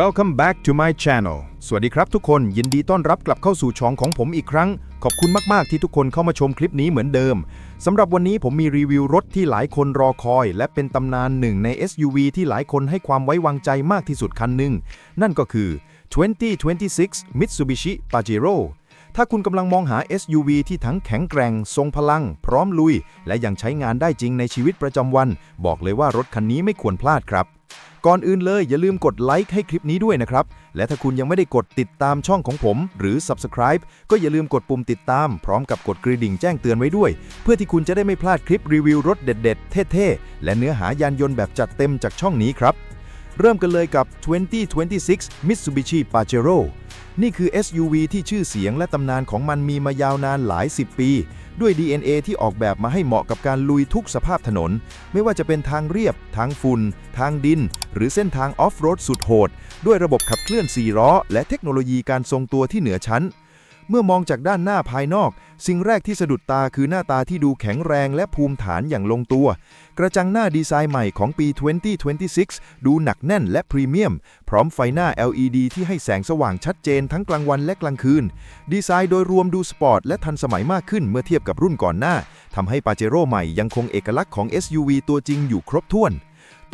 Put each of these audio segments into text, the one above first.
Welcome back to my channel สวัสดีครับทุกคนยินดีต้อนรับกลับเข้าสู่ช่องของผมอีกครั้ง ขอบคุณมากๆที่ทุกคนเข้ามาชมคลิปนี้เหมือนเดิมสำหรับวันนี้ผมมีรีวิวรถที่หลายคนรอคอย และเป็นตำนานหนึ่งใน SUV ที่หลายคนให้ความไว้วางใจมากที่สุดคันหนึ่งนั่นก็คือ 2026 Mitsubishi Pajero ถ้าคุณกำลังมองหา SUV ที่ทั้งแข็งแกร่ง ทรงพลัง พร้อมลุย และยังใช้งานได้จริงในชีวิตประจำวัน บอกเลยว่ารถคันนี้ไม่ควรพลาดครับ ก่อนอื่นเลยอย่าลืมกดไลค์ให้คลิปนี้ด้วยนะครับ และถ้าคุณยังไม่ได้กดติดตามช่องของผม หรือ Subscribe ก็อย่าลืมกดปุ่มติดตาม พร้อมกับกดกระดิ่งแจ้งเตือนไว้ด้วย เพื่อที่คุณจะได้ไม่พลาดคลิปรีวิวรถเด็ด ๆ เท่ๆ และเนื้อหายานยนต์แบบจัดเต็มจากช่องนี้ครับ เริ่มกันเลยกับ 2026 Mitsubishi Pajero นี่คือ SUV ที่ชื่อเสียงและตำนานของมันมีมายาวนานหลาย 10 ปี ด้วย DNA ที่ออกแบบมาให้เหมาะกับการลุยทุกสภาพถนน ไม่ว่าจะเป็นทางเรียบ ทางฝุ่น ทางดิน หรือเส้นทางออฟโรดสุดโหด ด้วยระบบขับเคลื่อน 4 ล้อ และเทคโนโลยีการทรงตัวที่เหนือชั้น เมื่อมองจากด้านหน้าภายนอก สิ่งแรกที่สะดุดตาคือหน้าตาที่ดูแข็งแรงและภูมิฐานอย่างลงตัว กระจังหน้าดีไซน์ใหม่ของปี 2026 ดูหนักแน่นและพรีเมียม พร้อมไฟหน้า LED ที่ให้แสงสว่างชัดเจนทั้งกลางวันและกลางคืน ดีไซน์โดยรวมดูสปอร์ตและทันสมัยมากขึ้นเมื่อเทียบกับรุ่นก่อนหน้าทำให้ปาเจโร่ใหม่ยังคงเอกลักษณ์ของ SUV ตัวจริงอยู่ครบถ้วน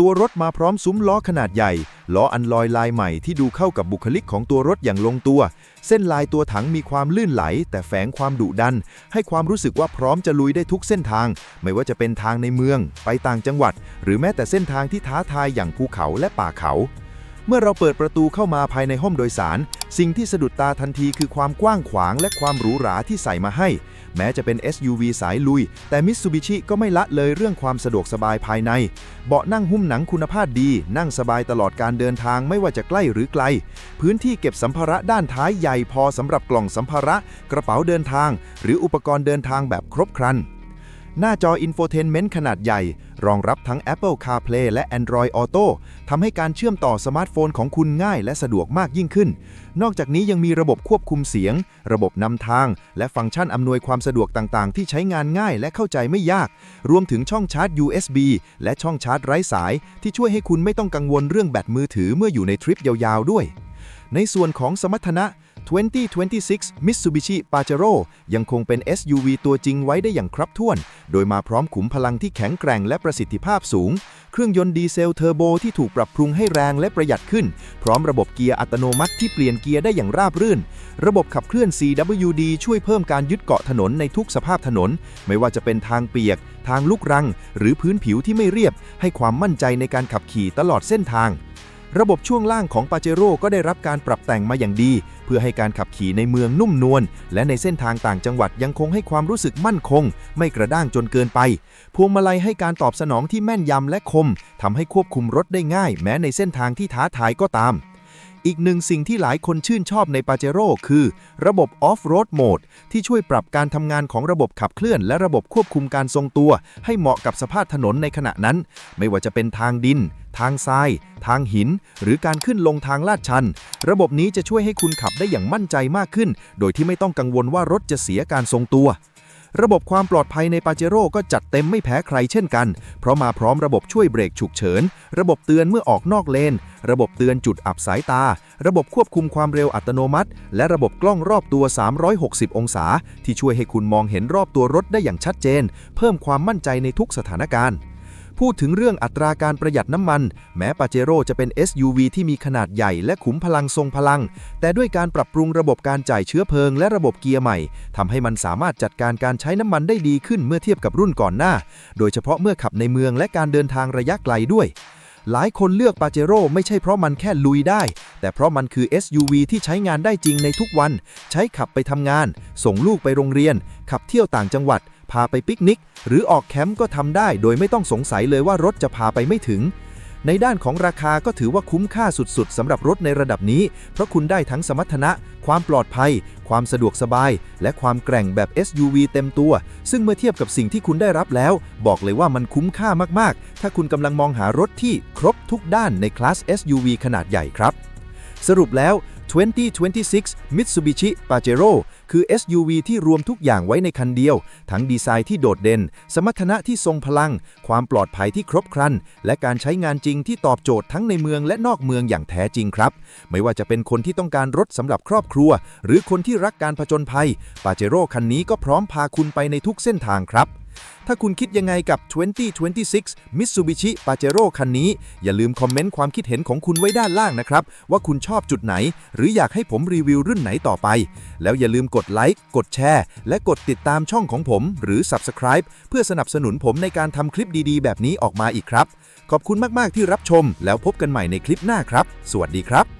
ตัวรถมาพร้อมซุ้มล้อขนาดใหญ่ ล้ออันลอยลายใหม่ที่ดูเข้ากับบุคลิกของตัวรถอย่างลงตัว เส้นลายตัวถังมีความลื่นไหล แต่แฝงความดุดัน ให้ความรู้สึกว่าพร้อมจะลุยได้ทุกเส้นทาง ไม่ว่าจะเป็นทางในเมือง ไปต่างจังหวัด หรือแม้แต่เส้นทางที่ท้าทายอย่างภูเขาและป่าเขา เมื่อเราเปิดประตูเข้ามาภายในห้องโดยสาร สิ่งที่สะดุดตาทันทีคือความกว้างขวางและความหรูหราที่ใส่มาให้ แม้จะเป็น SUV สายลุย แต่ Mitsubishi ก็ไม่ละเลยเรื่องความสะดวกสบายภายใน เบาะนั่งหุ้มหนังคุณภาพดี นั่งสบายตลอดการเดินทางไม่ว่าจะใกล้หรือไกล พื้นที่เก็บสัมภาระด้านท้ายใหญ่พอสำหรับกล่องสัมภาระ กระเป๋าเดินทาง หรืออุปกรณ์เดินทางแบบครบครัน หน้าจอ Infotainment ขนาดใหญ่ รองรับทั้ง Apple CarPlay และ Android Auto ทำให้การเชื่อมต่อสมาร์ทโฟนของคุณง่ายและสะดวกมากยิ่งขึ้น นอกจากนี้ยังมีระบบควบคุมเสียง ระบบนำทาง และฟังก์ชันอำนวยความสะดวกต่างๆ ที่ใช้งานง่ายและเข้าใจไม่ยาก รวมถึงช่องชาร์จ USB และช่องชาร์จไร้สาย ที่ช่วยให้คุณไม่ต้องกังวลเรื่องแบตมือถือเมื่ออยู่ในทริปยาวๆ ด้วยในส่วนของสมรรถนะ 2026 Mitsubishi Pajero ยังคงเป็น SUV ตัวจริงไว้ได้อย่างครับถ้วน โดยมาพร้อมขุมพลังที่แข็งแกร่งและประสิทธิภาพสูง เครื่องยนต์ดีเซลเทอร์โบที่ถูกปรับปรุงให้แรงและประหยัดขึ้น พร้อมระบบเกียร์อัตโนมัติที่เปลี่ยนเกียร์ได้อย่างราบรื่น ระบบขับเคลื่อน CWD ช่วยเพิ่มการยึดเกาะถนนในทุกสภาพถนน ไม่ว่าจะเป็นทางเปียก ทางลูกรัง หรือพื้นผิวที่ไม่เรียบ ให้ความมั่นใจในการขับขี่ตลอดเส้นทางระบบช่วงล่างของปาเจโร่ก็ได้รับการปรับแต่งมาอย่างดี พื่อให้การขับขี่ในเมืองนุ่มนวลและในเส้นทางต่างจังหวัดยังคงให้ความรู้สึกมั่นคง ไม่กระด้างจนเกินไป พวงมาลัยให้การตอบสนองที่แม่นยำและคมทำให้ควบคุมรถได้ง่าย แม้ในเส้นทางที่ท้าทายก็ตาม อีกหนึ่งสิ่งที่หลายคนชื่นชอบในปาเจโร่คือ ระบบ Off-Road Mode ที่ช่วยปรับการทำงานของระบบขับเคลื่อน และระบบควบคุมการทรงตัว ให้เหมาะกับสภาพถนนในขณะนั้น ไม่ว่าจะเป็นทางดิน ทางทราย ทางหิน หรือการขึ้นลงทางลาดชัน ระบบนี้จะช่วยให้คุณขับได้อย่างมั่นใจมากขึ้น โดยที่ไม่ต้องกังวลว่ารถจะเสียการทรงตัว ระบบความปลอดภัยในปาเจโร่ก็จัดเต็มไม่แพ้ใครเช่นกัน เพราะมาพร้อมระบบช่วยเบรกฉุกเฉิน ระบบเตือนเมื่อออกนอกเลน ระบบเตือนจุดอับสายตา ระบบควบคุมความเร็วอัตโนมัติ และระบบกล้องรอบตัว 360 องศา ที่ช่วยให้คุณมองเห็นรอบตัวรถได้อย่างชัดเจน เพิ่มความมั่นใจในทุกสถานการณ์ พูดถึงเรื่องอัตราการประหยัดน้ำมัน แม้ปาเจโร่จะเป็น SUV ที่มีขนาดใหญ่และขุมพลังทรงพลัง แต่ด้วยการปรับปรุงระบบการจ่ายเชื้อเพลิงและระบบเกียร์ใหม่ทำให้มันสามารถจัดการการใช้น้ำมันได้ดีขึ้นเมื่อเทียบกับรุ่นก่อนหน้า โดยเฉพาะเมื่อขับในเมืองและการเดินทางระยะไกลด้วยหลายคนเลือกปาเจโร่ไม่ใช่เพราะมันแค่ลุยได้ แต่เพราะมันคือ SUV ที่ใช้งานได้จริงในทุกวัน ใช้ขับไปทำงาน ส่งลูกไปโรงเรียน ขับเที่ยวต่างจังหวัด พาไปปิกนิก หรือออกแคมป์ก็ทำได้ โดยไม่ต้องสงสัยเลยว่ารถจะพาไปไม่ถึง ในด้านของราคาก็ถือว่าคุ้มค่าสุดๆสำหรับรถในระดับนี้ เพราะคุณได้ทั้งสมรรถนะ ความปลอดภัย ความสะดวกสบาย และความแกร่งแบบ SUV เต็มตัว ซึ่งเมื่อเทียบกับสิ่งที่คุณได้รับแล้ว บอกเลยว่ามันคุ้มค่ามากๆ ถ้าคุณกำลังมองหารถที่ครบทุกด้านในคลาส SUV ขนาดใหญ่ครับ สรุปแล้ว 2026 Mitsubishi Pajero คือ SUV ที่รวมทุกอย่างไว้ในคันเดียว ทั้งดีไซน์ที่โดดเด่น สมรรถนะที่ทรงพลัง ความปลอดภัยที่ครบครัน และการใช้งานจริงที่ตอบโจทย์ทั้งในเมืองและนอกเมืองอย่างแท้จริงครับ ไม่ว่าจะเป็นคนที่ต้องการรถสำหรับครอบครัว หรือคนที่รักการผจญภัย ปาเจโร่คันนี้ก็พร้อมพาคุณไปในทุกเส้นทางครับ ถ้าคุณคิดยังไงกับ 2026 Mitsubishi Pajero คันนี้ อย่าลืมคอมเมนต์ความคิดเห็นของคุณไว้ด้านล่างนะครับ ว่าคุณชอบจุดไหน หรืออยากให้ผมรีวิวรุ่นไหนต่อไป แล้วอย่าลืมกดไลค์ กดแชร์ และกดติดตามช่องของผม หรือ Subscribe เพื่อสนับสนุนผมในการทำคลิปดีๆ แบบนี้ออกมาอีกครับ ขอบคุณมากๆที่รับชม แล้วพบกันใหม่ในคลิปหน้าครับ สวัสดีครับ